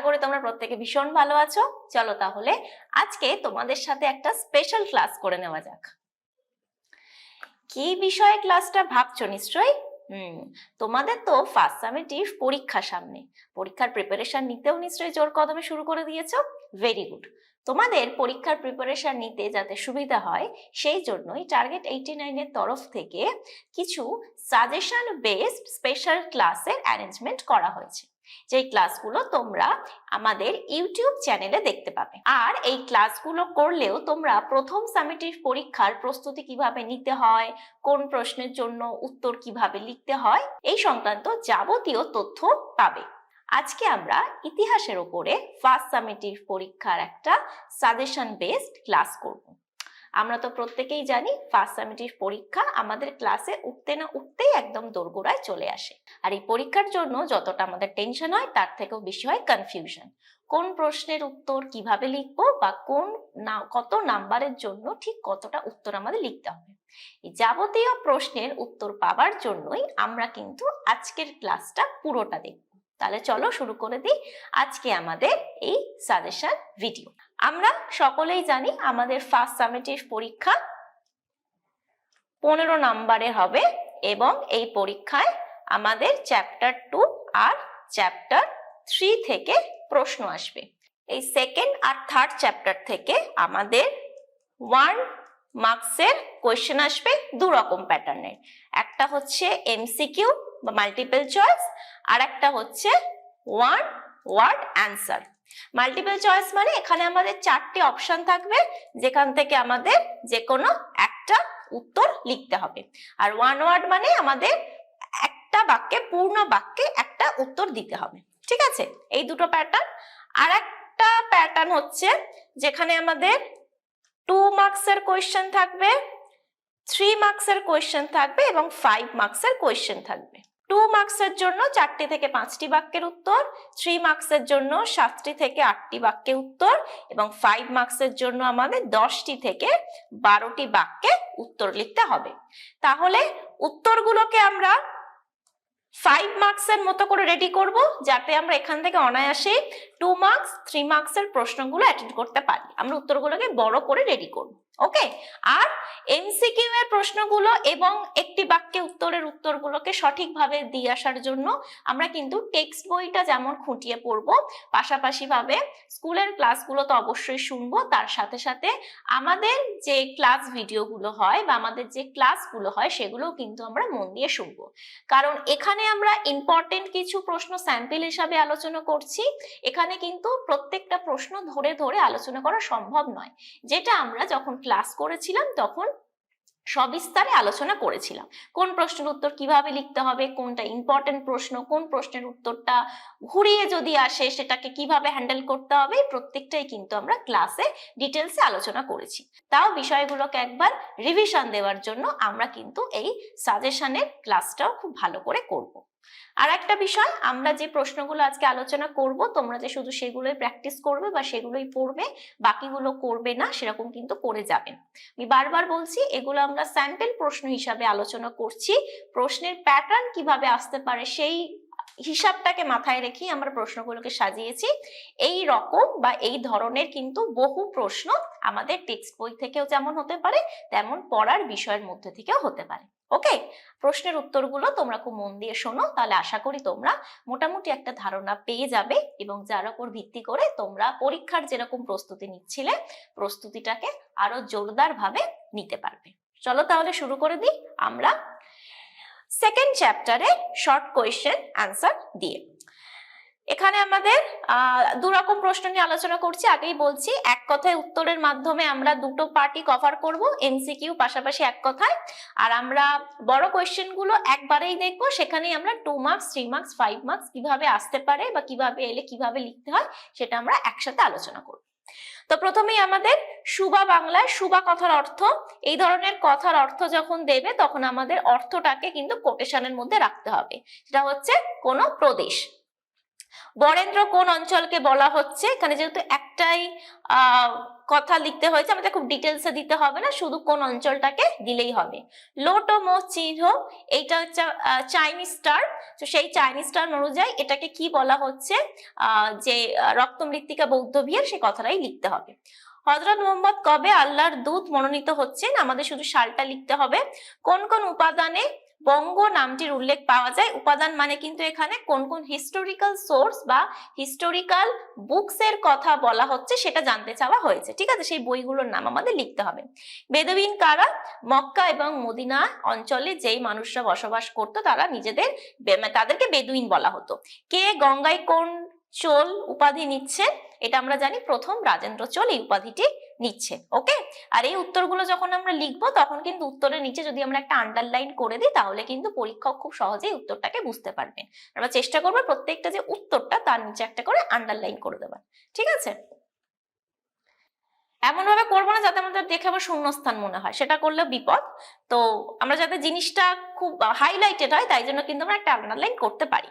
আশা করি তোমরা প্রত্যেকে ভীষণ ভালো আছো। চলো তাহলে আজকে তোমাদের সাথে একটা স্পেশাল ক্লাস করে নেওয়া যাক। কি বিষয়ে ক্লাসটা ভাবছ নিশ্চয়ই? হুম, তোমাদের তো ফার্স্ট সামেটিভ পরীক্ষা সামনে। পরীক্ষার প্রিপারেশন নিতেও নিশ্চয়ই জোর কদমে শুরু করে দিয়েছ। ভেরি গুড তোমাদের পরীক্ষার প্রিপারেশন নিতে যাতে সুবিধা হয়, সেই জন্যই টার্গেট এইটি নাইনের তরফ থেকে কিছু সাজেশন বেসড স্পেশাল ক্লাসের অ্যারেঞ্জমেন্ট করা হয়েছে। যেই ক্লাসগুলো তোমরা আমাদের ইউটিউব চ্যানেলে দেখতে পাবে। আর এই ক্লাসগুলো করলেও তোমরা প্রথম সামেটিভ পরীক্ষার প্রস্তুতি কীভাবে নিতে হয়, কোন প্রশ্নের জন্য উত্তর কীভাবে লিখতে হয়, এই সংক্রান্ত যাবতীয় তথ্য পাবে। আজকে আমরা ইতিহাসের উপরে ফার্স্ট সামেটিভ পরীক্ষার একটা সাজেশন বেসড ক্লাস করব। আমরা তো প্রত্যেকেই জানি ফার্স্ট সামেটিভ পরীক্ষা আমাদের ক্লাসে উঠতে না উঠতেই একদম দোরগোড়ায় চলে আসে। আর এই পরীক্ষার জন্য যতটা আমাদের টেনশন হয়, তার থেকেও বেশি হয় কনফিউশন কোন প্রশ্নের উত্তর কীভাবে লিখব বা কোন না, কত নাম্বারের জন্য ঠিক কতটা উত্তর আমাদের লিখতে হবে? যাবতীয় প্রশ্নের উত্তর পাওয়ার জন্যই আমরা কিন্তু আজকের ক্লাসটা পুরোটা দেখব। তাহলে চলো শুরু করে দিই আজকে আমাদের এই সাজেশন ভিডিও আমরা সকলেই জানি আমাদের ফার্স্ট সামেটিভ পরীক্ষা পনেরো নাম্বারের হবে এবং এই পরীক্ষায় আমাদের চ্যাপ্টার টু আর চ্যাপ্টার থ্রি থেকে প্রশ্ন আসবে। এই সেকেন্ড আর থার্ড চ্যাপ্টার থেকে আমাদের ওয়ান মার্কসের কোয়েশ্চেন আসবে দু রকম প্যাটার্নের একটা হচ্ছে এমসিকিউ বা মাল্টিপল চয়েস আর একটা হচ্ছে one word answer multiple choice মানে এখানে আমাদের চারটে অপশন থাকবে, যেখান থেকে আমাদের যে কোনো একটা উত্তর লিখতে হবে। আর ওয়ান ওয়ার্ড মানে আমাদের একটা বাক্যে, পূর্ণ বাক্যে একটা উত্তর দিতে হবে। ঠিক আছে? এই দুটো প্যাটার্ন আর একটা প্যাটার্ন হচ্ছে যেখানে আমাদের টু মার্কসের কোয়েশ্চেন থাকবে থ্রি মার্কসের কোয়েশ্চেন থাকবে এবং ফাইভ মার্কসের কোয়েশ্চেন থাকবে। টু মার্কসের জন্য চারটি থেকে পাঁচটি বাক্যের উত্তর থ্রি মার্কসের জন্য সাতটি থেকে আটটি বাক্যের উত্তর এবং ফাইভ মার্কসের জন্য আমাদের দশটি থেকে বারোটি বাক্যে উত্তর লিখতে হবে। তাহলে উত্তরগুলোকে আমরা ফাইভ মার্কসের মতো করে রেডি করব যাতে আমরা এখান থেকে অনায়াসে টু মার্কস থ্রি মার্কসের প্রশ্নগুলো অ্যাটেন্ড করতে পারি। আমরা উত্তরগুলোকে বড় করে রেডি করব। ওকে আর এমসিকিউ এর প্রশ্নগুলো এবং একটি বাক্যে উত্তরের উত্তরগুলোকে সঠিকভাবে দিয়ে আসার জন্য আমরা কিন্তু টেক্সট বইটা যেমন খুঁটিয়ে পড়ব পাশাপাশি ভাবে স্কুলের ক্লাসগুলো তো অবশ্যই শুনব। তার সাথে সাথে আমাদের যে ক্লাস ভিডিওগুলো হয় বা আমাদের যে ক্লাসগুলো হয় সেগুলোও কিন্তু আমরা মন দিয়ে শুনব। কারণ এখানে আমরা ইম্পর্টেন্ট কিছু প্রশ্ন স্যাম্পল হিসাবে আলোচনা করছি। এখানে কিন্তু প্রত্যেকটা প্রশ্ন ধরে ধরে আলোচনা করা সম্ভব নয়। যেটা আমরা যখন ক্লাস করেছিলাম, তখন সবিস্তারে আলোচনা করেছিলাম। কোন প্রশ্নের উত্তর কীভাবে লিখতে হবে, কোনটা ইম্পর্টেন্ট প্রশ্ন, কোন প্রশ্নের উত্তরটা ঘুরিয়ে যদি আসে, সেটাকে কীভাবে হ্যান্ডেল করতে হবে প্রত্যেকটাই কিন্তু আমরা ক্লাসে ডিটেলসে আলোচনা করেছি। তাও বিষয়গুলোকে একবার রিভিশন দেওয়ার জন্য আমরা কিন্তু এই সাজেশনের ক্লাসটাও খুব ভালো করে করব। আর একটা বিষয়, আমরা যে প্রশ্নগুলো আজকে আলোচনা করব, তোমরা যে শুধু সেগুলোই প্র্যাকটিস করবে বা সেগুলোই পড়বে, বাকিগুলো করবে না, সেরকম কিন্তু করে যাবেন আমি বারবার বলছি, এগুলো আমরা স্যাম্পল প্রশ্ন হিসাবে আলোচনা করছি, প্রশ্নের প্যাটার্ন কীভাবে আসতে পারে সেই হিসাবটাকে মাথায় রেখেই আমরা প্রশ্নগুলোকে সাজিয়েছি। এই রকম বা এই ধরনের কিন্তু বহু প্রশ্ন আমাদের টেক্সট বই থেকেও যেমন হতে পারে, তেমন পড়ার বিষয়ের মধ্যে থেকেও হতে পারে। ওকে প্রশ্নের উত্তরগুলো তোমরা খুব মন দিয়ে শোনো, তাহলে আশা করি তোমরা মোটামুটি একটা ধারণা পেয়ে যাবে এবং যার উপর ভিত্তি করে তোমরা পরীক্ষার যেরকম প্রস্তুতি নিচ্ছিলে, প্রস্তুতিটাকে আরও জোরদার ভাবে নিতে পারবে। চলো তাহলে শুরু করে দিই আমরা। সেকেন্ড চ্যাপ্টারে শর্ট কোয়েশ্চেন অ্যান্সার দিয়ে। এখানে আমাদের দু রকম প্রশ্ন নিয়ে আলোচনা করছি। আগেই বলছি, এক কথায় উত্তরের মাধ্যমে আমরা দুটো পার্টি কভার করব এমসিকিউ পাশাপাশি এক কথায়। আর আমরা বড় কোয়েশ্চেনগুলো একবারেই দেখব, সেখানেই আমরা two marks three marks five marks কীভাবে আসতে পারে বা কীভাবে এলে কীভাবে লিখতে হয়, সেটা আমরা একসাথে আলোচনা করব। তো প্রথমেই আমাদের সুবা বাংলায় সুবা কথার অর্থ, এই ধরনের কথার অর্থ যখন দেবে, তখন আমাদের অর্থটাকে কিন্তু কোটেশনের মধ্যে রাখতে হবে। সেটা হচ্ছে কোনো প্রদেশ। বরেন্দ্র কোন অঞ্চলকে বলা হচ্ছে? এখানে যেহেতু একটাই কথা লিখতে হয়েছে, আমাদের খুব ডিটেলসে দিতে হবে না, শুধু কোন অঞ্চলটাকে দিলেই হবে। লোটোমো চিহ্ন এইটা হচ্ছে চাইনিজ স্টার তো সেই চাইনিজ স্টার অনুযায়ী এটাকে কি বলা হচ্ছে? যে রক্তমৃত্তিকা বৌদ্ধ বিহার, সেই কথাটাই লিখতে হবে। হজরত মোহাম্মদ কবে আল্লাহর দূত মনোনীত হচ্ছেন? আমাদের শুধু সালটা লিখতে হবে। কোন কোন উপাদানে বঙ্গ নামটির উল্লেখ পাওয়া যায়। উপাদান মানে কিন্তু এখানে কোন কোন হিস্টোরিক্যাল সোর্স বা হিস্টোরিক্যাল বুকস এর কথা বলা হচ্ছে সেটা জানতে চাওয়া হয়েছে। ঠিক আছে? সেই বইগুলোর নাম আমাদের লিখতে হবে। বেদবিন কারা? মক্কা এবং মদিনা অঞ্চলে যেই মানুষরা বসবাস করত, তারা নিজেদের মানে তাদেরকে বেদুইন বলা হতো। কে গঙ্গায় কোন চোল উপাধি নিচ্ছে এটা আমরা জানি প্রথম রাজেন্দ্র চোল। এই উপাধিটি নিচ্ছে ওকে আর এই উত্তরগুলো যখন আমরা লিখব, তখন কিন্তু উত্তরের নিচে যদি আমরা একটা আন্ডারলাইন করে দিই, তাহলে কিন্তু পরীক্ষক খুব সহজেই উত্তরটাকে বুঝতে পারবেন। আমরা চেষ্টা করব প্রত্যেকটা যে উত্তরটা, তার নিচে একটা করে আন্ডারলাইন করে দেওয়ার ঠিক আছে? এমন ভাবে করব না যাতে আমাদের দেখে আবার শূন্যস্থান মনে হয়। সেটা করলে বিপদ। তো আমরা যাতে জিনিসটা খুব হাইলাইটেড হয়, তাই জন্য কিন্তু আমরা একটা আন্ডারলাইন করতে পারি।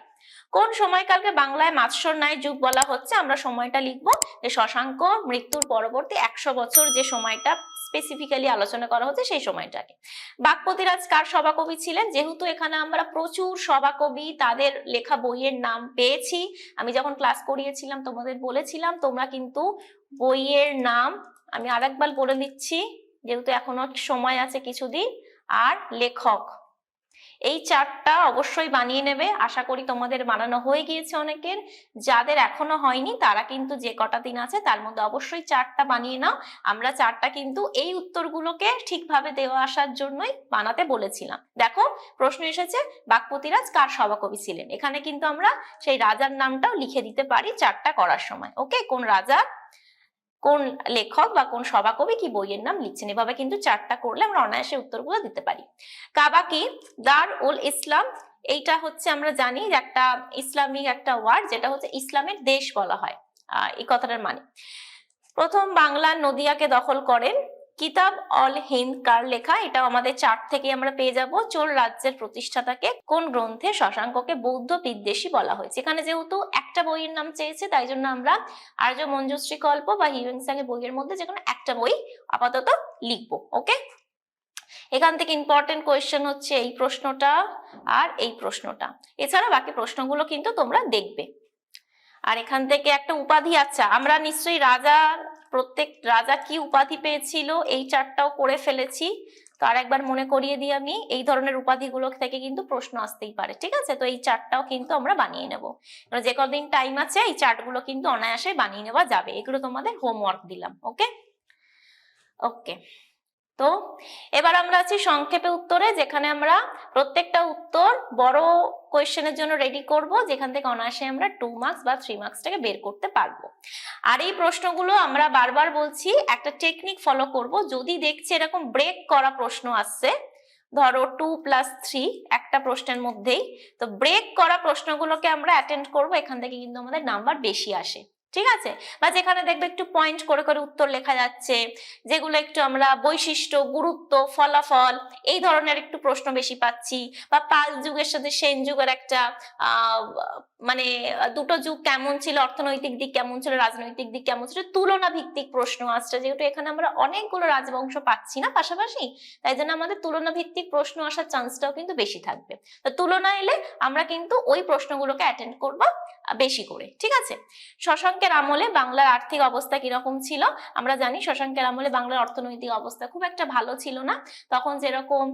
কোন সময়কালকে বাংলায় মাৎস্যর ন্যায় যুগ বলা হচ্ছে, আমরা সময়টা লিখব। যে শশাঙ্ক মৃত্যুর পরবর্তী একশো বছর যে সময়টা স্পেসিফিক্যালি আলোচনা করা হচ্ছে, সেই সময়টাকে। বাগপতিরাজ কার সভাকবি ছিলেন? যেহেতু এখানে আমরা প্রচুর সভাকবি, তাদের লেখা বইয়ের নাম পেয়েছি। আমি যখন ক্লাস করিয়েছিলাম, তোমাদের বলেছিলাম, তোমরা কিন্তু বইয়ের নাম আমি আরেকবার বলে দিচ্ছি, যেহেতু এখনও সময় আছে কিছুদিন, আর লেখক। এই চারটা অবশ্যই বানিয়ে নেবে। আশা করি তোমাদের বানানো হয়ে গিয়েছে অনেকের। যাদের এখনও হয়নি, তারা কিন্তু যে কটা দিন আছে, তার মধ্যে অবশ্যই চারটা বানিয়ে নাও। আমরা চারটা কিন্তু এই উত্তরগুলোকে ঠিকভাবে দেওয়া আসার জন্যই বানাতে বলেছিলাম। দেখো, প্রশ্ন এসেছে বাগপতিরাজ কার সভাকবি ছিলেন? এখানে কিন্তু আমরা সেই রাজার নামটাও লিখে দিতে পারি চারটা করার সময়। ওকে? কোন রাজা? কোন লেখক বা কোন সভাকবি কি বইয়ের নাম লিখছেন? এভাবে কিন্তু চারটা করলে আমরা অনায়াসে উত্তরগুলো দিতে পারি। কাবা কি দার উল ইসলাম, এইটা হচ্ছে আমরা জানি যে একটা ইসলামিক একটা ওয়ার্ড যেটা হচ্ছে ইসলামের দেশ বলা হয়। এই কথাটার মানে। প্রথম বাংলা নদিয়াকে দখল করেন কিতাব অল হিন্দ কার লেখা? এটা আমাদের চার্ট থেকে আমরা পেয়ে যাব। চোল রাজ্যের প্রতিষ্ঠাতাকে কোন গ্রন্থে শশাঙ্ককে বৌদ্ধ বিদ্বেষী বলা হয়েছে? এখানে যেহেতু একটা বইয়ের নাম চেয়েছে, তাই জন্য আমরা আর্য মঞ্জুশ্রী কল্প বা হিউয়েংসাং এর বইয়ের মধ্যে যে কোনো একটা বই আপাতত লিখব, ওকে? এখান থেকে ইম্পর্টেন্ট কোয়েশ্চেন হচ্ছে এই প্রশ্নটা আর এই প্রশ্নটা। এছাড়া বাকি প্রশ্নগুলো কিন্তু তোমরা দেখবে। আর এখান থেকে একটা উপাধি আচ্ছা আমরা নিশ্চয়ই রাজা প্রত্যেক রাজা কি উপাধি পেয়েছিল এই চারটাও করে ফেলেছি। তো আর একবার মনে করিয়ে দিই আমি, এই ধরনের উপাধিগুলো থেকে কিন্তু প্রশ্ন আসতেই পারে, ঠিক আছে? তো এই চারটাও কিন্তু আমরা বানিয়ে নেব। যে কদিন টাইম আছে, এই চার্টগুলো কিন্তু অনায়াসে বানিয়ে নেওয়া যাবে। এগুলো তোমাদের হোমওয়ার্ক দিলাম ওকে ওকে তো এবার আমরা আছি সংক্ষেপে উত্তরে, যেখানে আমরা প্রত্যেকটা উত্তর বড় কোয়েশ্চেনের জন্য রেডি করব, যেখান থেকে অনায়াসে আমরা টু মার্কস বা থ্রি মার্কসটাকে বের করতে পারব। আর এই প্রশ্নগুলো আমরা বারবার বলছি, একটা টেকনিক ফলো করব। যদি দেখছি এরকম ব্রেক করা প্রশ্ন আসছে, ধরো টু প্লাস থ্রি একটা প্রশ্নের মধ্যেই, তো ব্রেক করা প্রশ্নগুলোকে আমরা অ্যাটেন্ড করব, এখান থেকে কিন্তু আমাদের নাম্বার বেশি আসে। ঠিক আছে? বা যেখানে দেখবে একটু পয়েন্ট করে করে উত্তর লেখা যাচ্ছে, যেগুলো একটু আমরা বৈশিষ্ট্য, গুরুত্ব, ফলাফল এই ধরনের একটু প্রশ্ন বেশি পাচ্ছি। বা পাল যুগের সাথে সেন যুগের একটা মানে দুটো যুগ কেমন ছিল, অর্থনৈতিক দিক কেমন ছিল, রাজনৈতিক দিক কেমন ছিল তুলনা ভিত্তিক প্রশ্ন আসছে। যেহেতু এখানে আমরা অনেকগুলো রাজবংশ পাচ্ছি না পাশাপাশি, তাই জন্য আমাদের তুলনা ভিত্তিক প্রশ্ন আসার চান্সটাও কিন্তু বেশি থাকবে। তো তুলনা এলে আমরা কিন্তু ওই প্রশ্নগুলোকে অ্যাটেন্ড করব বেশি করে। ঠিক আছে? শশাঙ্কের আমলে বাংলার আর্থিক অবস্থা কীরকম ছিল? আমরা জানি শশাঙ্কের আমলে বাংলার অর্থনৈতিক অবস্থা খুব একটা ভালো ছিল না। তখন যেরকম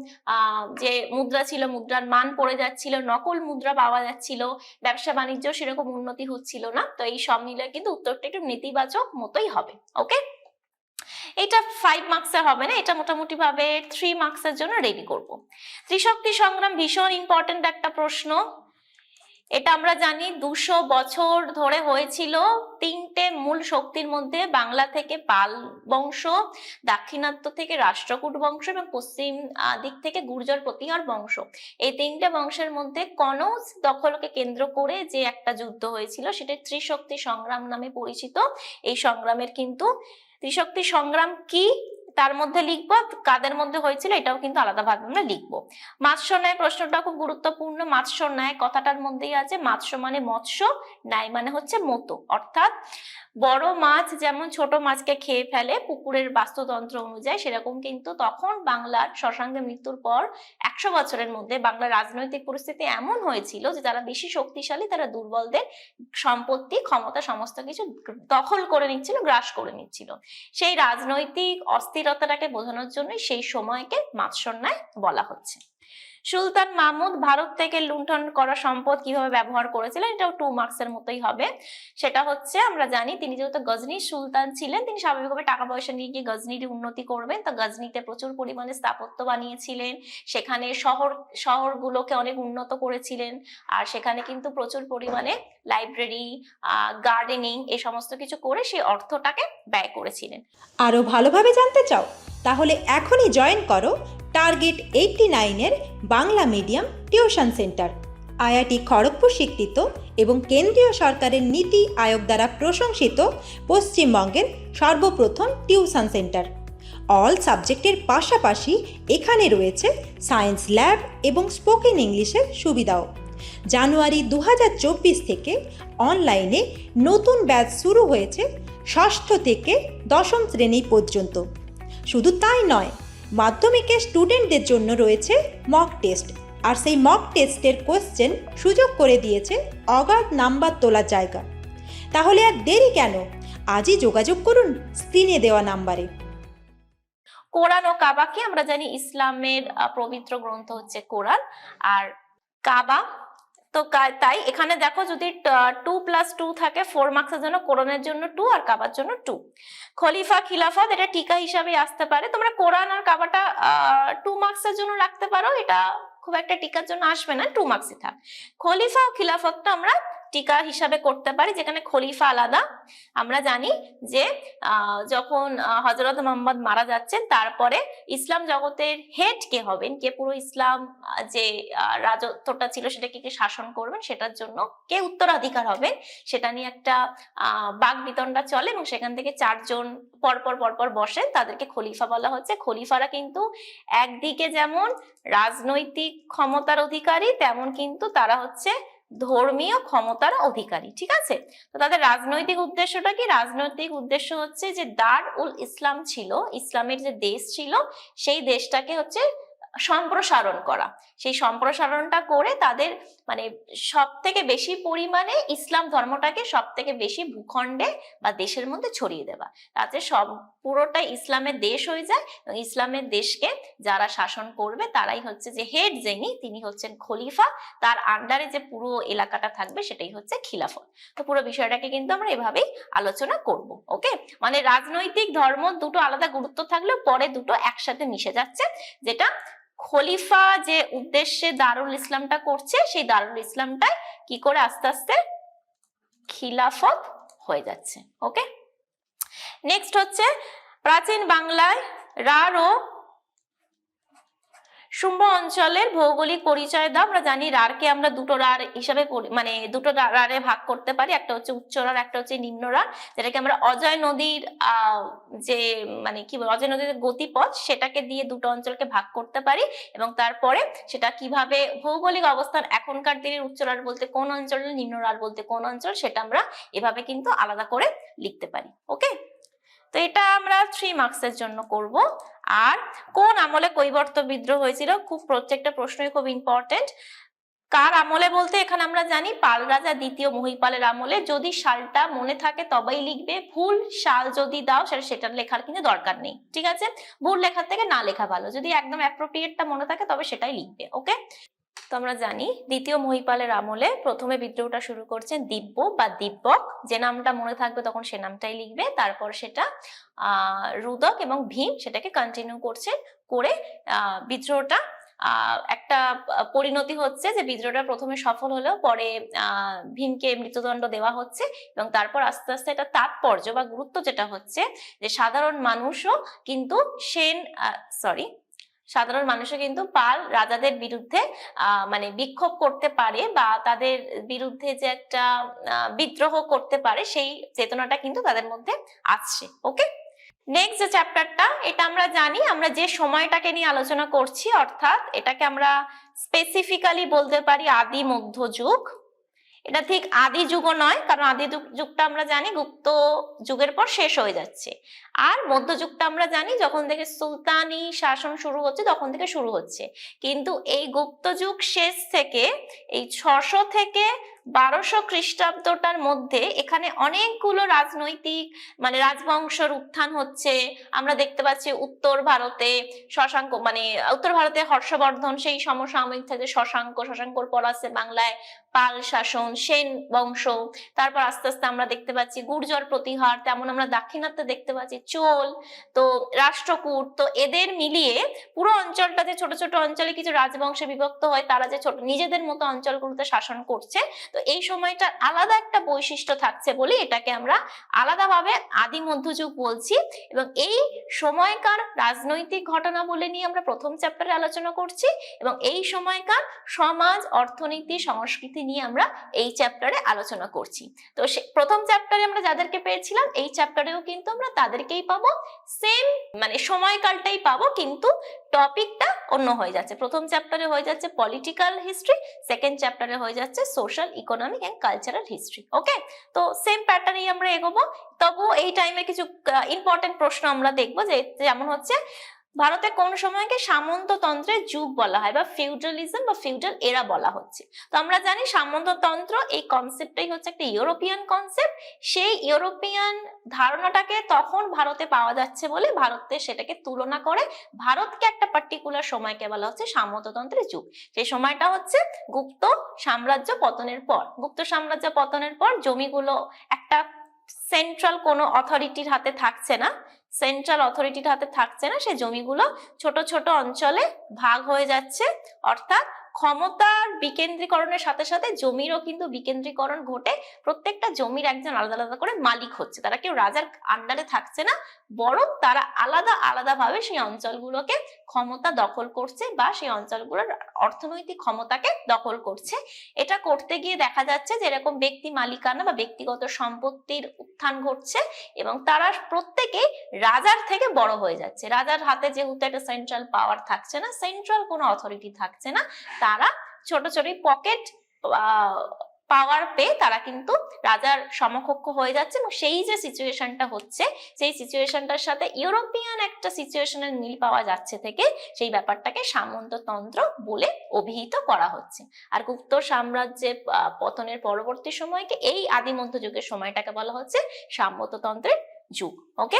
যে মুদ্রা ছিল, মুদ্রার মান পড়ে যাচ্ছিল, নকল মুদ্রা পাওয়া যাচ্ছিল, ব্যবসা বাণিজ্য সেরকম উন্নতি হচ্ছিল না। তো এই সব মিলে কিন্তু উত্তরটা একটু নেতিবাচক মতোই হবে ওকে এটা ফাইভ মার্কসের হবে না, এটা মোটামুটি ভাবে থ্রি মার্কসের জন্য রেডি করব। ত্রিশক্তি সংগ্রাম ভীষণ ইম্পর্টেন্ট একটা প্রশ্ন। এটা আমরা জানি দুশো বছর ধরে হয়েছিল তিনটে মূল শক্তির মধ্যে বাংলা থেকে পাল বংশ, দাক্ষিণাত্য থেকে রাষ্ট্রকূট বংশ এবং পশ্চিম দিক থেকে গুর্জর প্রতিহার বংশ। এই তিনটে বংশের মধ্যে কনৌজ দখলকে কেন্দ্র করে যে একটা যুদ্ধ হয়েছিল সেটা ত্রিশক্তি সংগ্রাম নামে পরিচিত। এই সংগ্রামের কিন্তু ত্রিশক্তি সংগ্রাম কি? তার মধ্যে লিখব, কাদের মধ্যে হয়েছিল এটাও কিন্তু আলাদাভাবে আমরা লিখব। মাৎস্য ন্যায় প্রশ্নটা খুব গুরুত্বপূর্ণ। মাৎস্য ন্যায় কথাটার মধ্যেই আছে, মাৎস্য মানে মৎস্য, ন্যায় মানে হচ্ছে মতো। অর্থাৎ বড় মাছ যেমন ছোট মাছকে খেয়ে ফেলে, পুকুরের বাস্তুতন্ত্র অনুযায়ী সেরকম কিন্তু তখন বাংলার শশাঙ্গে মৃত্যুর পর একশো বছরের মধ্যে বাংলার রাজনৈতিক পরিস্থিতি এমন হয়েছিল যে যারা বেশি শক্তিশালী, তারা দুর্বলদের সম্পত্তি, ক্ষমতা, সমস্ত কিছু দখল করে নিচ্ছিল, গ্রাস করে নিচ্ছিল। সেই রাজনৈতিক অস্থিরতাটাকে বোঝানোর জন্য সেই সময়কে মাৎসন্যায় বলা হচ্ছে। সুলতান মাহমুদ ভারত থেকে লুণ্ঠন করা সম্পদ কীভাবে ব্যবহার করেছিলেন, এটাও টু মার্কস এর মতোই হবে। সেটা হচ্ছে, আমরা জানি তিনি যেহেতু গজনির সুলতান ছিলেন, তিনি স্বাভাবিকভাবে টাকা পয়সা নিয়ে গিয়ে গজনীর উন্নতি করবেন। তা গজনীতে প্রচুর পরিমাণে স্থাপত্য বানিয়েছিলেন, সেখানে শহর, শহরগুলোকে অনেক উন্নত করেছিলেন, আর সেখানে কিন্তু প্রচুর পরিমাণে লাইব্রেরি গার্ডেনিং এই সমস্ত কিছু করে সেই অর্থটাকে ব্যয় করেছিলেন। আরও ভালোভাবে জানতে চাও? তাহলে এখনই জয়েন করো টার্গেট এইটটি নাইনের Bangla medium tuition centre IIT Kharagpur স্বীকৃত এবং কেন্দ্রীয় সরকারের নীতি আয়োগ দ্বারা প্রশংসিত পশ্চিমবঙ্গের সর্বপ্রথম টিউশন সেন্টার অল সাবজেক্টের পাশাপাশি এখানে রয়েছে সায়েন্স ল্যাব এবং স্পোকেন ইংলিশের সুবিধাও। জানুয়ারি দু হাজার চব্বিশ থেকে অনলাইনে নতুন ব্যাচ শুরু হয়েছে ষষ্ঠ থেকে দশম শ্রেণি পর্যন্ত। শুধু তাই নয় মাধ্যমিকের স্টুডেন্টদের জন্য রয়েছে মক টেস্ট আর সেই মক টেস্টের কোশ্চেন সুযোগ করে দিয়েছে অগাধ নাম্বার তোলার জায়গা। তাহলে আর দেরি কেন? আজই যোগাযোগ করুন স্ক্রিনে দেওয়া নাম্বারে কোরআন ও কাবাকে আমরা জানি ইসলামের পবিত্র গ্রন্থ হচ্ছে কোরআন আর কাবা তো তাই এখানে দেখো যদি টু প্লাস টু থাকে ফোর মার্কসের জন্য কোরআনের জন্য টু আর কাবার জন্য টু খলিফা, খিলাফত, এটা টিকা হিসাবে আসতে পারে। তোমরা কোরআন আর কাবাটা টু মার্কসের জন্য রাখতে পারো। এটা খুব একটা টিকার জন্য আসবে না টু মার্কসই থাক। খলিফা ও খিলাফতটা আমরা টিকা হিসাবে করতে পারি, যেখানে খলিফা আলাদা। আমরা জানি যে যখন হজরত মোহাম্মদ মারা যাচ্ছেন, তারপরে ইসলাম জগতের হেড কে হবেন, কে পুরো ইসলাম যে রাজত্বটা ছিল সেটাকে কে শাসন করবেন, সেটার জন্য কে উত্তরাধিকার হবেন, সেটা নিয়ে একটা বাক বিতণ্ডা চলে এবং সেখান থেকে চারজন পরপর পরপর বসেন, তাদেরকে খলিফা বলা হচ্ছে। খলিফারা কিন্তু একদিকে যেমন রাজনৈতিক ক্ষমতার অধিকারী, তেমন কিন্তু তারা হচ্ছে ধর্মীয় ক্ষমতার অধিকারী, ঠিক আছে? তো তাদের রাজনৈতিক উদ্দেশ্যটা কি? রাজনৈতিক উদ্দেশ্য হচ্ছে যে দার উল ইসলাম ছিল, ইসলামের যে দেশ ছিল, সেই দেশটাকে হচ্ছে সম্প্রসারণ করা। সেই সম্প্রসারণটা করে তাদের মানে সব থেকে বেশি পরিমাণে ইসলাম ধর্মটাকে সব থেকে বেশি ভূখণ্ডে বা দেশের মধ্যে ছড়িয়ে দেওয়া। তাতে সব পুরোটাই ইসলামের দেশ হয়ে যায় এবং ইসলামের দেশকে যারা শাসন করবে তারাই হচ্ছে যে হেড যিনি, তিনি হচ্ছেন খলিফা। তার আন্ডারে যে পুরো এলাকাটা থাকবে সেটাই হচ্ছে খিলাফত। তো পুরো বিষয়টাকে কিন্তু আমরা এভাবেই আলোচনা করব, ওকে? মানে রাজনৈতিক ধর্ম দুটো আলাদা গুরুত্ব থাকলেও পরে দুটো একসাথে মিশে যাচ্ছে, যেটা খলিফা যে উদ্দেশ্যে দারুল ইসলামটা করছে, সেই দারুল ইসলামটাই কি করে আস্তে আস্তে খিলাফত হয়ে যাচ্ছে ওকে নেক্সট হচ্ছে প্রাচীন বাংলায় রার ও শুম্ভ অঞ্চলের ভৌগোলিক পরিচয় দাও আমরা জানি রারকে আমরা দুটো রার হিসাবে মানে দুটো রারে ভাগ করতে পারি, একটা হচ্ছে উচ্চ রার, একটা হচ্ছে নিম্ন রার, যেটাকে আমরা অজয় নদীর যে মানে কি অজয় নদীর গতিপথ সেটাকে দিয়ে দুটো অঞ্চলকে ভাগ করতে পারি এবং তারপরে সেটা কীভাবে ভৌগোলিক অবস্থান এখনকার দিনের উচ্চ রার বলতে কোন অঞ্চল, নিম্ন রার বলতে কোন অঞ্চল সেটা আমরা এভাবে কিন্তু আলাদা করে লিখতে পারি ওকে তো এটা আমরা থ্রি মার্কসের জন্য করব। আর কোন আমলে কৈবর্ত বিদ্রোহ হয়েছিল? খুব প্রত্যেকটা প্রশ্নই খুব ইম্পর্টেন্ট কার আমলে বলতে? এখানে আমরা জানি পাল রাজা দ্বিতীয় মহিপালের আমলে। যদি সালটা মনে থাকে তবেই লিখবে, ভুল সাল যদি দাও, সেটা সেটা লেখার কিন্তু দরকার নেই। ঠিক আছে? ভুল লেখার থেকে না লেখা ভালো। যদি একদম অ্যাপ্রোপ্রিয়েটটা মনে থাকে তবে সেটাই লিখবে ওকে আমরা জানি দ্বিতীয় মহিপালের আমলে প্রথমে বিদ্রোহটা শুরু করছেন দিব্য বা দিব্যক। যে নামটা মনে থাকবে তখন সে নামটাই লিখবে। তারপর সেটা রুদক এবং ভীম সেটাকে কন্টিনিউ করছেন করে বিদ্রোহটা একটা পরিণতি হচ্ছে যে বিদ্রোহটা প্রথমে সফল হলেও পরে ভীমকে মৃত্যুদণ্ড দেওয়া হচ্ছে এবং তারপর আস্তে আস্তে এটা তাৎপর্য বা গুরুত্ব যেটা হচ্ছে যে সাধারণ মানুষও কিন্তু সেন সরি সাধারণ মানুষও কিন্তু পাল রাজাদের বিরুদ্ধে মানে বিক্ষোভ করতে পারে বা তাদের বিরুদ্ধে যে একটা বিদ্রোহ করতে পারে সেই চেতনাটা কিন্তু তাদের মধ্যে আসছে, ওকে? নেক্সট যে চ্যাপ্টারটা এটা আমরা জানি, আমরা যে সময়টাকে নিয়ে আলোচনা করছি, অর্থাৎ এটাকে আমরা স্পেসিফিক্যালি বলতে পারি আদি মধ্যযুগ। এটা ঠিক আদি যুগও নয়, কারণ আদি যুগ- যুগটা আমরা জানি গুপ্ত যুগের পর শেষ হয়ে যাচ্ছে। আর মধ্যযুগটা আমরা জানি যখন থেকে সুলতানি শাসন শুরু হচ্ছে, তখন থেকে শুরু হচ্ছে। কিন্তু এই গুপ্ত যুগ শেষ থেকে, এই ছশো থেকে বারোশো খ্রিস্টাব্দটার মধ্যে এখানে অনেকগুলো রাজনৈতিক মানে রাজবংশের উত্থান হচ্ছে। আমরা দেখতে পাচ্ছি উত্তর ভারতে শশাঙ্ক মানে উত্তর ভারতে হর্ষবর্ধন, সেই সমসাময়িক থেকে শশাঙ্ক, শশাঙ্কর পর আছে বাংলায় পাল শাসন, সেন বংশ, তারপর আস্তে আস্তে আমরা দেখতে পাচ্ছি গুর্জর প্রতিহার, তেমন আমরা দাক্ষিণাত্যে দেখতে পাচ্ছি চোল, তো রাষ্ট্রকূট, তো এদের মিলিয়ে পুরো অঞ্চলটাতে ছোট ছোট অঞ্চলে কিছু রাজবংশে বিভক্ত হয়, তারা যে ছোট, নিজেদের মতো অঞ্চলগুলোতে শাসন করছে তো এই সময়টা আলাদা একটা বৈশিষ্ট্য থাকছে বলে এটাকে আমরা আলাদাভাবে আদি মধ্যযুগ বলছি এবং এই সময়কার রাজনৈতিক ঘটনা বলে নিয়ে আমরা প্রথম চ্যাপ্টারে আলোচনা করছি এবং এই সময়কার সমাজ, অর্থনীতি, সংস্কৃতি নিয়ে আমরা এই চ্যাপ্টারে আলোচনা করছি। তো প্রথম চ্যাপ্টারে আমরা যাদেরকে পেয়েছিলাম, এই চ্যাপ্টারেও কিন্তু আমরা তাদেরকেই পাবো। সেম মানে সময়কালটাই পাবো কিন্তু টপিকটা অন্য হয়ে যাচ্ছে। প্রথম চ্যাপ্টারে হয়ে যাচ্ছে পলিটিক্যাল হিস্ট্রি সেকেন্ড চ্যাপ্টারে হয়ে যাচ্ছে social economic and cultural history okay তো সেম প্যাটার্নেই আমরা এগোবো। তবুও এই টাইমে কিছু ইম্পর্টেন্ট প্রশ্ন আমরা দেখব যে যেমন হচ্ছে ভারতে কোন সময়কে সামন্ততন্ত্রের যুগ বলা হয় বা ফিউডালিজম বা ফিউডাল এরা বলা হচ্ছে। তো আমরা জানি সামন্ততন্ত্র এই কনসেপ্টটাই হচ্ছে একটা ইউরোপিয়ান কনসেপ্ট সেই ইউরোপিয়ান ধারণাটাকে তখন ভারতে পাওয়া যাচ্ছে বলে ভারতে সেটাকে তুলনা করে ভারতকে একটা পার্টিকুলার সময়কে বলা হচ্ছে সামন্ততন্ত্রের যুগ। সেই সময়টা হচ্ছে গুপ্ত সাম্রাজ্য পতনের পর। গুপ্ত সাম্রাজ্য পতনের পর জমিগুলো একটা সেন্ট্রাল কোনো অথরিটির হাতে থাকছে না। সেন্ট্রাল অথরিটির হাতে থাকছে না সেই জমিগুলো ছোট ছোট অঞ্চলে ভাগ হয়ে যাচ্ছে। অর্থাৎ ক্ষমতার বিকেন্দ্রীকরণের সাথে সাথে জমিরও কিন্তু বিকেন্দ্রীকরণ ঘটে। প্রত্যেকটা জমির একজন আলাদা আলাদা করে মালিক হচ্ছে। তারা কেউ রাজার আন্ডারে থাকছে না বরং তারা আলাদা আলাদা ভাবে সেই অঞ্চলগুলোকে ক্ষমতা দখল করছে বা সেই অঞ্চলগুলোর অর্থনৈতিক ক্ষমতাকে দখল করছে। এটা করতে গিয়ে দেখা যাচ্ছে যে এরকম ব্যক্তি মালিকানা বা ব্যক্তিগত সম্পত্তির উত্থান ঘটছে এবং তারা প্রত্যেকে রাজার থেকে বড় হয়ে যাচ্ছে। রাজার হাতে যেহেতু একটা সেন্ট্রাল পাওয়ার থাকছে না সেন্ট্রাল কোনো অথরিটি থাকছে না, তারা ছোট ছোট পকেট পাওয়ার পেয়ে তারা কিন্তু রাজার সমকক্ষ হয়ে যাচ্ছে এবং সেই যে সিচুয়েশনটা হচ্ছে, সেই সিচুয়েশনটার সাথে ইউরোপিয়ান একটা সিচুয়েশনের মিল পাওয়া যাচ্ছে থেকে সেই ব্যাপারটাকে সামন্ততন্ত্র বলে অভিহিত করা হচ্ছে। আর গুপ্ত সাম্রাজ্যের পতনের পরবর্তী সময়কে এই আদি মধ্যযুগের সময়টাকে বলা হচ্ছে সামন্ততন্ত্রের যুগ। ওকে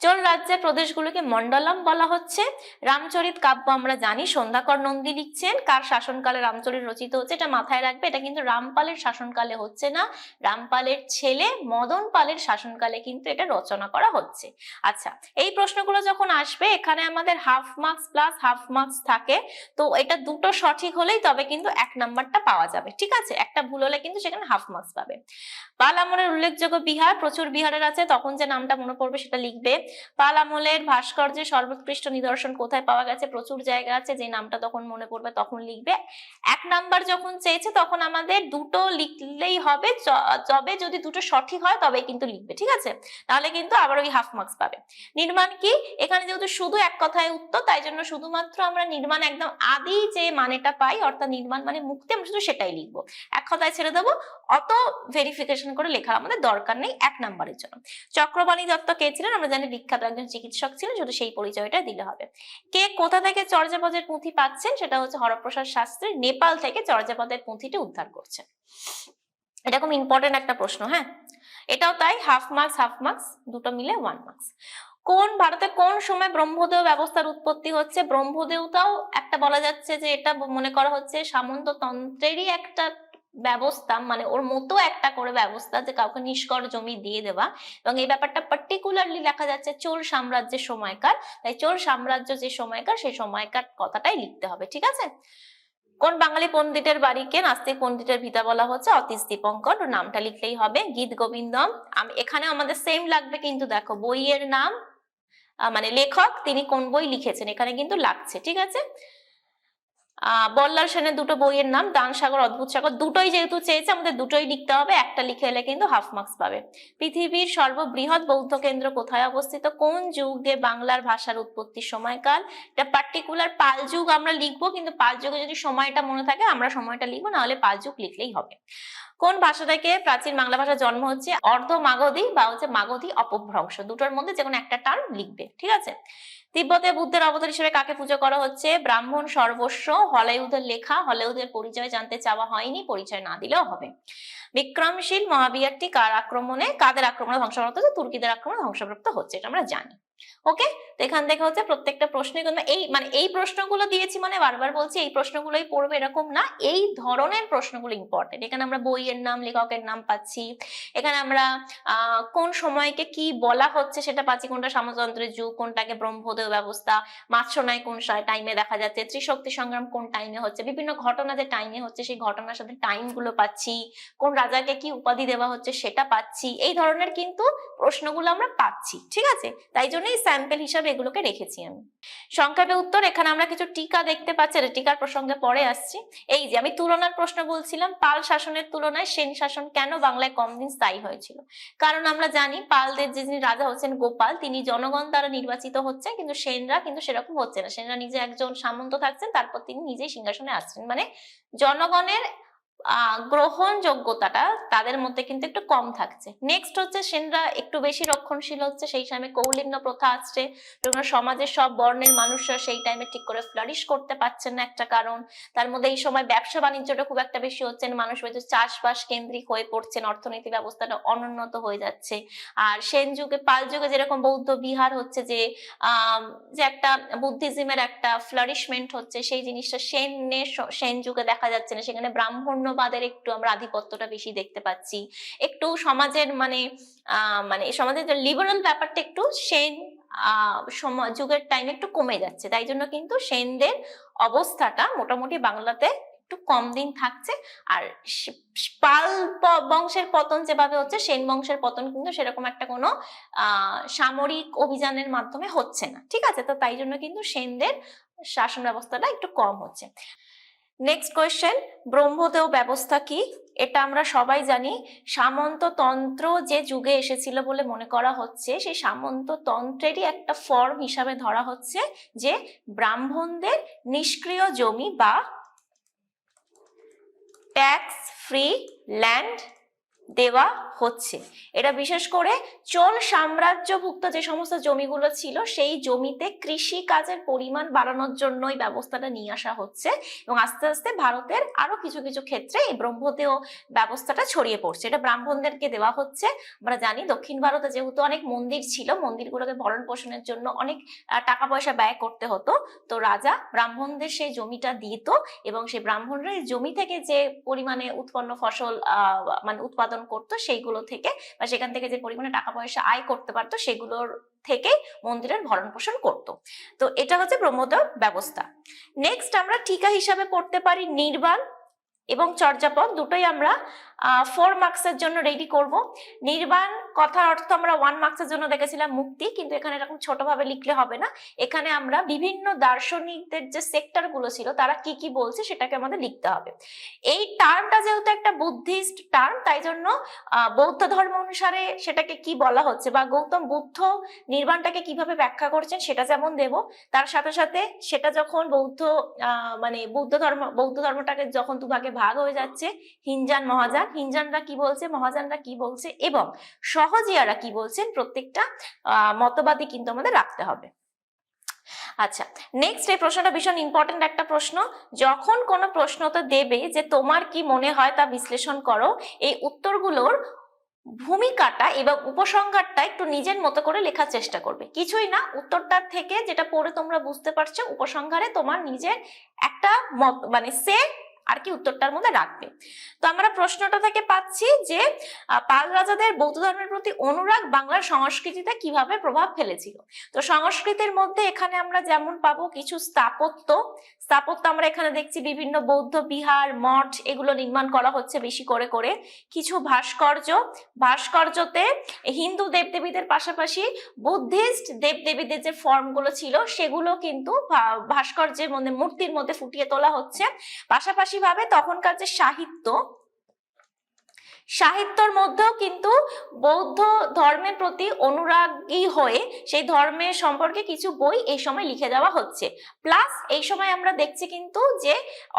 চোল রাজ্যের প্রদেশগুলোকে মন্ডলম বলা হচ্ছে। রামচরিত কাব্য আমরা জানি, সন্ধ্যাকর নন্দী লিখছেন। কার শাসনকালে রামচরিত রচিত হচ্ছে, এটা মাথায় রাখবে, এটা কিন্তু রামপালের শাসনকালে হচ্ছে না। রামপালের ছেলে মদন পালের শাসনকালে কিন্তু এটা রচনা করা হচ্ছে। আচ্ছা এই প্রশ্নগুলো যখন আসবে, এখানে আমাদের half marks plus half marks থাকে, তো এটা দুটো সঠিক হলেই তবে কিন্তু এক নাম্বারটা পাওয়া যাবে, ঠিক আছে? একটা ভুল হলে কিন্তু সেখানে হাফ মার্কস পাবে। পাল আমলের উল্লেখযোগ্য বিহার, প্রচুর বিহারের আছে, তখন যে নামটা মনে পড়বে সেটা লিখবে। পাল আমলের ভাস্কর্যের সর্বোৎকৃষ্ট নিদর্শন কোথায় পাওয়া গেছে? প্রচুর জায়গা আছে, যে নামটা তখন মনে পড়বে, তখন লিখবে। এক নাম্বার যখন চেয়েছে, তখন আমাদের দুটো লিখলেই হবে তবে যদি দুটো সঠিক হয় তবে কিন্তু লিখবে, ঠিক আছে? তাহলে কিন্তু আবার ওই হাফ মার্কস পাবে। নির্মাণ কি? এখানে যেহেতু শুধু এক কথায় উত্তর, তাই জন্য শুধুমাত্র আমরা নির্মাণ একদম আদি যে মানেটা পাই, অর্থাৎ নির্মাণ মানে মুক্তি, আমরা শুধু সেটাই লিখব। এক কথায় ছেড়ে দেবো, অত ভেরিফিকেশন করে লেখা আমাদের দরকার নেই এক নাম্বারের জন্য। চক্রবাণী দত্ত কে ছিলেন? আমরা জানি বিখ্যাত একজন চিকিৎসক ছিলেন শুধু সেই পরিচয়টা দিলে হবে। কে কোথা থেকে চর্যাপদের পুঁথি পাচ্ছেন সেটা হচ্ছে হরপ্রসাদ শাস্ত্রী, নেপাল থেকে চর্যাপদের পুঁথিটি উদ্ধার করছেন এরকম ইম্পর্টেন্ট একটা প্রশ্ন হ্যাঁ? এটাও তাই হাফ মার্কস হাফ মার্কস দুটো মিলে ওয়ান মার্কস কোন, ভারতে কোন সময় ব্রহ্মদেও ব্যবস্থার উৎপত্তি হচ্ছে? ব্রহ্মদেওতাও একটা বলা যাচ্ছে যে এটা মনে করা হচ্ছে সামন্ততন্ত্রেরই একটা ব্যবস্থা মানে ওর মতো একটা করে ব্যবস্থা যে কাউকে নিষ্কর জমি দিয়ে দেওয়া। এবং এই ব্যাপারটা পার্টিকুলারলি লেখা যাচ্ছে চোল সাম্রাজ্যের সময়কার। তাই চোল সাম্রাজ্য যে সময়কার, সেই সময়কার কথাটাই লিখতে হবে, ঠিক আছে? কোন বাঙালি পণ্ডিতের বাড়িকে নাস্তিক পণ্ডিতের ভিতা বলা হচ্ছে? অতীশ দীপঙ্কর। ওর নামটা লিখলেই হবে গীত গোবিন্দম। এখানে আমাদের সেম লাগবে কিন্তু দেখো, বইয়ের নাম মানে লেখক, তিনি কোন বই লিখেছেন? এখানে কিন্তু লাগছে, ঠিক আছে? বল্লাল সেনের দুটো বইয়ের নাম, দান সাগর, অদ্ভুত সাগর, দুটোই যেহেতু চেয়েছে, আমাদের দুটোই লিখতে হবে, একটা লিখে এলে কিন্তু হাফ মার্কস পাবে। পৃথিবীর সর্ববৃহৎ বৌদ্ধ কেন্দ্র কোথায় অবস্থিত? কোন যুগে বাংলার ভাষার উৎপত্তির সময়কাল? এটা পার্টিকুলার পাল যুগ আমরা লিখব, কিন্তু পাল যুগে যদি সময়টা মনে থাকে, আমরা সময়টা লিখব, নাহলে পাল যুগ লিখলেই হবে। কোন ভাষা থেকে প্রাচীন বাংলা ভাষার জন্ম হচ্ছে? অর্ধ মাগধী বা হচ্ছে মাগধী অপভ্রংশ। দুটোর মধ্যে যে কোনো একটা টার্ম লিখবে, ঠিক আছে? তিব্বতে বুদ্ধের অবতার হিসেবে কাকে পুজো করা হচ্ছে? ব্রাহ্মণ সর্বস্ব, হলাইউদের লেখা, হলাইউদের পরিচয় জানতে চাওয়া হয়নি, পরিচয় না দিলেও হবে। বিক্রমশীল মহাবিয়ারটি কার আক্রমণে? কাদের আক্রমণে ধ্বংসপ্রাপ্ত হচ্ছে? তুর্কিদের আক্রমণে ধ্বংসপ্রাপ্ত হচ্ছে, এটা আমরা জানি। ওকে তো এখান থেকে হচ্ছে প্রত্যেকটা প্রশ্নই কিন্তু এই মানে এই প্রশ্নগুলো দিয়েছি মানে বারবার বলছি, এই প্রশ্নগুলোই পড়বে এরকম না। এই ধরনের প্রশ্নগুলো ইম্পর্টেন্ট এখানে আমরা বইয়ের নাম, লেখকের নাম পাচ্ছি। এখানে আমরা কোন সময়কে কি বলা হচ্ছে সেটা পাচ্ছি। কোনটা সামতন্ত্রের যুগ, কোনটাকে ব্রহ্মোদয় ব্যবস্থা মাৎস্যনায় কোন টাইমে দেখা যাচ্ছে, ত্রিশক্তি সংগ্রাম কোন টাইমে হচ্ছে, বিভিন্ন ঘটনা যে টাইমে হচ্ছে সেই ঘটনার সাথে টাইমগুলো পাচ্ছি, কোন রাজাকে কি উপাধি দেওয়া হচ্ছে সেটা পাচ্ছি, এই ধরনের কিন্তু প্রশ্নগুলো আমরা পাচ্ছি। ঠিক আছে? তাই জন্য এই স্যাম্পল হিসাবে এগুলোকে রেখেছি আমি। সংক্ষেপে উত্তর, এখানে আমরা কিছু টিকা দেখতে পাচ্ছি আর টিকার প্রসঙ্গে পরে আসছি। এই যে, আমি তুলনার প্রশ্ন বলছিলাম, পাল শাসনের তুলনায় সেন শাসন কেন বাংলায় কম দিন স্থায়ী হয়েছিল? কারণ আমরা জানি, পালদের যে যিনি রাজা হচ্ছেন গোপাল, তিনি জনগণ দ্বারা নির্বাচিত হচ্ছেন, কিন্তু সেনরা কিন্তু সেরকম হচ্ছে না। সেনরা নিজে একজন সামন্ত থাকছেন, তারপর তিনি নিজেই সিংহাসনে আসছেন। মানে জনগণের গ্রহণযোগ্যতাটা তাদের মধ্যে কিন্তু একটু কম থাকছে। নেক্সট হচ্ছে সেনরা একটু বেশি রক্ষণশীল হচ্ছে, সেই সময় কৌলিন্য প্রথা আসছে। সমাজের সব বর্ণের মানুষরা সেই টাইমে ঠিক করে ফ্লারিশ করতে পারছেন না একটা কারণ। তার মধ্যে এই সময় ব্যবসা বাণিজ্যটা খুব একটা বেশি হচ্ছে না, মানুষ হয়তো চাষবাস কেন্দ্রিক হয়ে পড়ছেন, অর্থনীতি ব্যবস্থাটা অনুন্নত হয়ে যাচ্ছে। আর সেন যুগে, পাল যুগে যেরকম বৌদ্ধ বিহার হচ্ছে যে যে একটা বুদ্ধিজমের একটা ফ্লারিশমেন্ট হচ্ছে, সেই জিনিসটা সেন সেন যুগে দেখা যাচ্ছে না। সেখানে ব্রাহ্মণ্যবাদের একটু আমরা আধিপত্যটা বেশি দেখতে পাচ্ছি। একটু সমাজের মানে মানে সমাজের লিবারাল ব্যাপারটা একটু সেন যুগের টাইম একটু কমে যাচ্ছে। তাই জন্য কিন্তু সেনদের অবস্থাটা মোটামুটি বাংলাতে একটু কম দিন থাকছে। আর পাল বংশের পতন যেভাবে হচ্ছে, সেন বংশের পতন কিন্তু সেরকম একটা কোনো সামরিক অভিযানের মাধ্যমে হচ্ছে না। ঠিক আছে? তো তাই জন্য কিন্তু সেনদের শাসন ব্যবস্থাটা একটু কম হচ্ছে। নেক্সট কোয়েশ্চেন ব্রহ্মদেও ব্যবস্থা কি? এটা আমরা সবাই জানি। সামন্ততন্ত্র যে যুগে এসেছিল বলে মনে করা হচ্ছে, সেই সামন্ততন্ত্রেরই একটা ফর্ম হিসাবে ধরা হচ্ছে যে ব্রাহ্মণদের নিষ্ক্রিয় জমি বা ট্যাক্স ফ্রি ল্যান্ড দেওয়া হচ্ছে। এটা বিশেষ করে চোল সাম্রাজ্যভুক্ত যে সমস্ত জমিগুলো ছিল, সেই জমিতে কৃষি কাজের পরিমাণ বাড়ানোর জন্য এই ব্যবস্থাটা নিয়ে আসা হচ্ছে এবং আস্তে আস্তে ভারতের আরও কিছু কিছু ক্ষেত্রে এই ব্রহ্মদেয় ব্যবস্থাটা ছড়িয়ে পড়ছে। এটা ব্রাহ্মণদেরকে দেওয়া হচ্ছে। আমরা জানি দক্ষিণ ভারতে যেহেতু অনেক মন্দির ছিল, মন্দিরগুলোকে ভরণ পোষণের জন্য অনেক টাকা পয়সা ব্যয় করতে হতো। তো রাজা ব্রাহ্মণদের সেই জমিটা দিত এবং সেই ব্রাহ্মণরা জমি থেকে যে পরিমাণে উৎপন্ন ফসল মানে উৎপাদন করতো সেইগুলো থেকে বা সেখান থেকে যে পরিমাণে টাকা পয়সা আয় করতে পারতো সেগুলোর থেকে মন্দিরের ভরণ পোষণ করতো। তো এটা হচ্ছে প্রমোদক ব্যবস্থা। নেক্সট আমরা ঠিকা হিসাবে পড়তে পারি নির্বাণ এবং চর্যাপদ। দুটোই আমরা ফোর মার্কসের জন্য রেডি করব। নির্বাণ কথার অর্থ আমরা ওয়ান মার্কসের জন্য দেখেছিলাম মুক্তি, কিন্তু এখানে এরকম ছোটভাবে লিখলে হবে না। এখানে আমরা বিভিন্ন দার্শনিকদের যে সেক্টরগুলো ছিল, তারা কি কি বলছে সেটাকে আমাদের লিখতে হবে। এই টার্মটা যেহেতু একটা বুদ্ধিস্ট টার্ম তাই জন্য বৌদ্ধ ধর্ম অনুসারে সেটাকে কি বলা হচ্ছে বা গৌতম বুদ্ধ নির্বাণটাকে কীভাবে ব্যাখ্যা করছেন সেটা যেমন দেব, তার সাথে সাথে সেটা যখন বৌদ্ধ মানে বৌদ্ধ ধর্ম, বৌদ্ধ ধর্মটাকে যখন দুভাগে ভাগ হয়ে যাচ্ছে, হিনজান মহাজান, হিনজানরা কি বলছে, মহাজানরা কি বলছে, এবং সহজিয়ারা কি বলছেন, প্রত্যেকটা মতবাদই কিন্তু আমাদের রাখতে হবে। আচ্ছা নেক্সট এই প্রশ্নটা ভীষণ ইম্পর্টেন্ট একটা প্রশ্ন। যখন কোনো প্রশ্ন তো দেবে যে তোমার কি মনে হয় তা বিশ্লেষণ করো, এই উত্তরগুলোর ভূমিকাটা এবং উপসংহারটা একটু নিজের মতো করে লেখার চেষ্টা করবে। কিছুই না, উত্তরটার থেকে যেটা পড়ে তোমরা বুঝতে পারছ, উপসংহারে তোমার নিজের একটা মত মানে সে আর কি উত্তরটার মধ্যে রাখবে। তো আমরা প্রশ্নটা থেকে পাচ্ছি যে পাল রাজাদের বৌদ্ধ ধর্মের প্রতি অনুরাগ বাংলার সংস্কৃতিতে কীভাবে প্রভাব ফেলেছিল? তো সংস্কৃতির মধ্যে এখানে আমরা যেমন পাবো কিছু স্থাপত্য। স্থাপত্য আমরা এখানে দেখছি বিভিন্ন বৌদ্ধ বিহার, মঠ এগুলো নির্মাণ করা হচ্ছে বেশি করে করে। কিছু ভাস্কর্য, ভাস্কর্যতে হিন্দু দেবদেবীদের পাশাপাশি বুদ্ধিস্ট দেবদেবীদের যে ফর্মগুলো ছিল সেগুলো কিন্তু ভাস্কর্যের মধ্যে, মূর্তির মধ্যে ফুটিয়ে তোলা হচ্ছে। পাশাপাশি ভাবে তখনকার যে সাহিত্য, সাহিত্যর মধ্যেও কিন্তু বৌদ্ধ ধর্মের প্রতি অনুরাগী হয়ে সেই ধর্মের সম্পর্কে কিছু বই এই সময় লিখে দেওয়া হচ্ছে। প্লাস এই সময় আমরা দেখছি কিন্তু যে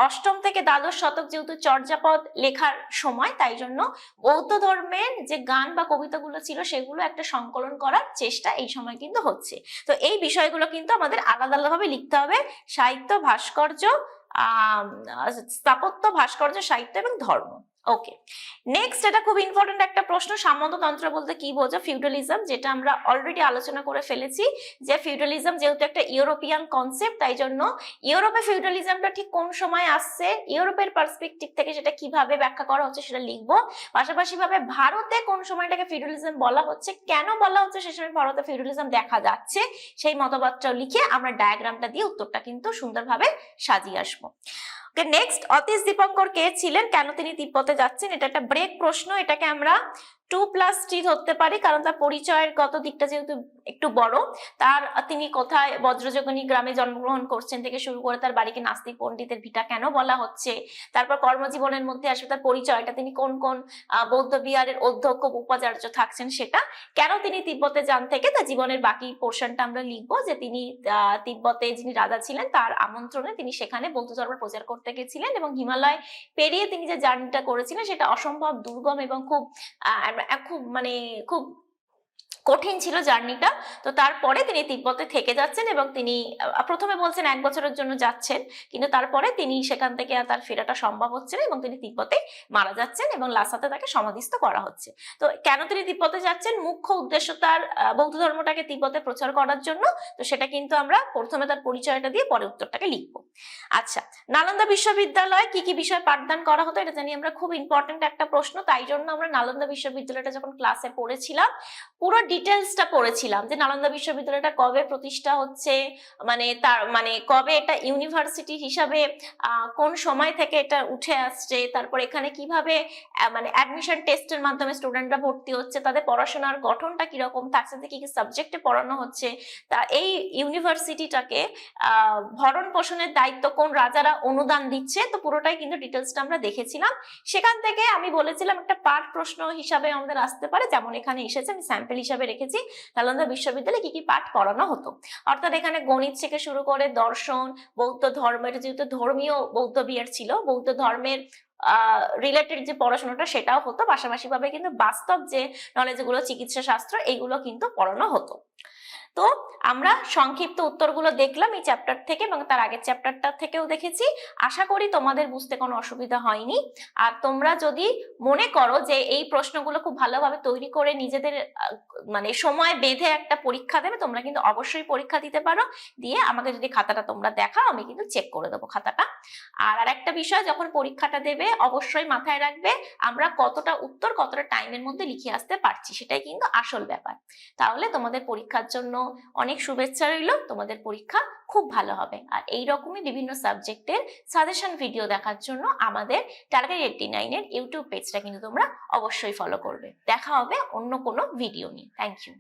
অষ্টম থেকে দ্বাদশ শতক যেহেতু চর্যাপদ লেখার সময়, তাই জন্য বৌদ্ধ ধর্মের যে গান বা কবিতাগুলো ছিল সেগুলো একটা সংকলন করার চেষ্টা এই সময় কিন্তু হচ্ছে। তো এই বিষয়গুলো কিন্তু আমাদের আলাদা আলাদাভাবে লিখতে হবে। সাহিত্য, ভাস্কর্য স্থাপত্য ভাস্কর্য সাহিত্য এবং ধর্ম। ওকে নেক্সট এটা খুব ইম্পর্টেন্ট একটা প্রশ্ন। সামন্ততন্ত্র বলতে কি বোঝো? ফিউডালিজম যেটা আমরা অলরেডি আলোচনা করে ফেলেছি যে ফিউডালিজম যেহেতু একটা ইউরোপিয়ান কনসেপ্ট তাই জন্য ইউরোপে ফিউডালিজমটা ঠিক কোন সময় আসছে? ইউরোপের পার্সপেক্টিভ থেকে সেটা কীভাবে ব্যাখ্যা করা হচ্ছে সেটা লিখব। পাশাপাশি ভাবে ভারতে কোন সময়টাকে ফিউডালিজম বলা হচ্ছে? কেন বলা হচ্ছে? সে সময় ভারতে ফিউডালিজম দেখা যাচ্ছে। সেই মতবাদটাও লিখে আমরা ডায়াগ্রামটা দিয়ে উত্তরটা কিন্তু সুন্দরভাবে সাজিয়ে আসব। নেক্সট অতীশ দীপঙ্কর কে ছিলেন? কেন তিনি তিব্বতে যাচ্ছেন? এটা একটা ব্রেক প্রশ্ন। এটাকে আমরা টু প্লাস থ্রি ধরতে পারি, কারণ তার পরিচয়ের গত দিকটা যেহেতু একটু বড়। তার, তিনি কোথায় বজ্রযোগিনী গ্রামে জন্মগ্রহণ করছেন থেকে শুরু করে তার বাড়িকে নাস্তিক পণ্ডিতের ভিটা কেন বলা হচ্ছে? তারপর কর্মজীবনের মধ্যে আসবে তার পরিচয়টা, তিনি কোন কোন বৌদ্ধ বিহারের অধ্যক্ষ, উপাচার্য থাকছেন সেটা, কেন তিনি তিব্বতে যান থেকে তার জীবনের বাকি পোর্শনটা আমরা লিখব যে তিনি তিব্বতে যিনি রাজা ছিলেন তার আমন্ত্রণে তিনি সেখানে বৌদ্ধ ধর্ম প্রচার করতে গেছিলেন এবং হিমালয় পেরিয়ে তিনি যে জার্নিটা করেছিলেন সেটা অসম্ভব, দুর্গম এবং খুব খুব মানে খুব কঠিন ছিল জার্নিটা। তো তারপরে তিনি তিব্বতে থেকে যাচ্ছেন এবং তিনি প্রথমে বলছেন এক বছরের জন্য যাচ্ছেন। কিন্তু তারপরে তিনি সেখান থেকে তার ফেরাটা সম্ভব হচ্ছে না এবং তিনি তিব্বতে মারা যাচ্ছেন এবং লাসাতে তাকে সমাধিস্থ করা হচ্ছে। তো কেন তিনি তিব্বতে যাচ্ছেন? মুখ্য উদ্দেশ্য তার বৌদ্ধ ধর্মটাকে তিব্বতে প্রচার করার জন্য। তো সেটা কিন্তু আমরা প্রথমে তার পরিচয়টা দিয়ে পরে উত্তরটাকে লিখব। আচ্ছা নালন্দা বিশ্ববিদ্যালয়ে কি কি বিষয় পাঠদান করা হতো এটা জানি আমরা খুব ইম্পর্টেন্ট একটা প্রশ্ন, তাই জন্য আমরা নালন্দা বিশ্ববিদ্যালয়টা যখন ক্লাসে পড়েছিলাম, পুরো ডিটেলসটা পড়েছিলাম যে নালন্দা বিশ্ববিদ্যালয়টা কবে প্রতিষ্ঠা হচ্ছে মানে তার মানে কবে এটা ইউনিভার্সিটি হিসাবে কোন সময় থেকে এটা উঠে আসছে, তারপর এখানে কীভাবে মানে অ্যাডমিশন টেস্টের মাধ্যমে স্টুডেন্টরা ভর্তি হচ্ছে, তাদের পড়াশোনার গঠনটা কীরকম, তার সাথে কি কি সাবজেক্টে পড়ানো হচ্ছে, তা এই ইউনিভার্সিটিটাকে ভরণ পোষণের দায়িত্ব কোন রাজারা অনুদান দিচ্ছে, তো পুরোটাই কিন্তু ডিটেলসটা আমরা দেখেছিলাম। সেখান থেকে আমি বলেছিলাম একটা পাঠ প্রশ্ন হিসাবে আমাদের আসতে পারে, যেমন এখানে এসেছে, আমি স্যাম্পেল হিসাবে রেখেছি নালন্দা বিশ্ববিদ্যালয়ে কি কি পাঠ পড়ানো হতো। অর্থাৎ এখানে গণিত থেকে শুরু করে দর্শন, বৌদ্ধ ধর্মের, যেহেতু ধর্মীয় বৌদ্ধ বিহার ছিল, বৌদ্ধ ধর্মের রিলেটেড যে পড়াশোনাটা সেটাও হতো। পাশাপাশি ভাবে কিন্তু বাস্তব যে নলেজগুলো, চিকিৎসা শাস্ত্র এইগুলো কিন্তু পড়ানো হতো। তো আমরা সংক্ষিপ্ত উত্তরগুলো দেখলাম এই চ্যাপ্টার থেকে এবং তার আগের চ্যাপ্টারটা থেকেও দেখেছি। আশা করি তোমাদের বুঝতে কোনো অসুবিধা হয়নি। আর তোমরা যদি মনে করো যে এই প্রশ্নগুলো খুব ভালোভাবে তৈরি করে নিজেদের মানে সময় বেঁধে একটা পরীক্ষা দেবে, তোমরা কিন্তু অবশ্যই পরীক্ষা দিতে পারো। দিয়ে আমাকে যদি খাতাটা তোমরা দেখাও, আমি কিন্তু চেক করে দেবো খাতাটা। আর আর একটা বিষয়, যখন পরীক্ষাটা দেবে, অবশ্যই মাথায় রাখবে আমরা কতটা উত্তর কতটা টাইমের মধ্যে লিখে আসতে পারছি, সেটাই কিন্তু আসল ব্যাপার। তাহলে তোমাদের পরীক্ষার জন্য অনেক শুভেচ্ছা রইল। তোমাদের পরীক্ষা খুব ভালো হবে। আর এই রকমই বিভিন্ন সাবজেক্টের সাজেশন ভিডিও দেখার জন্য আমাদের টার্গেট এইটটি নাইনের ইউটিউব পেজটা কিন্তু তোমরা অবশ্যই ফলো করবে। দেখা হবে অন্য কোনো ভিডিও নিয়ে। Thank you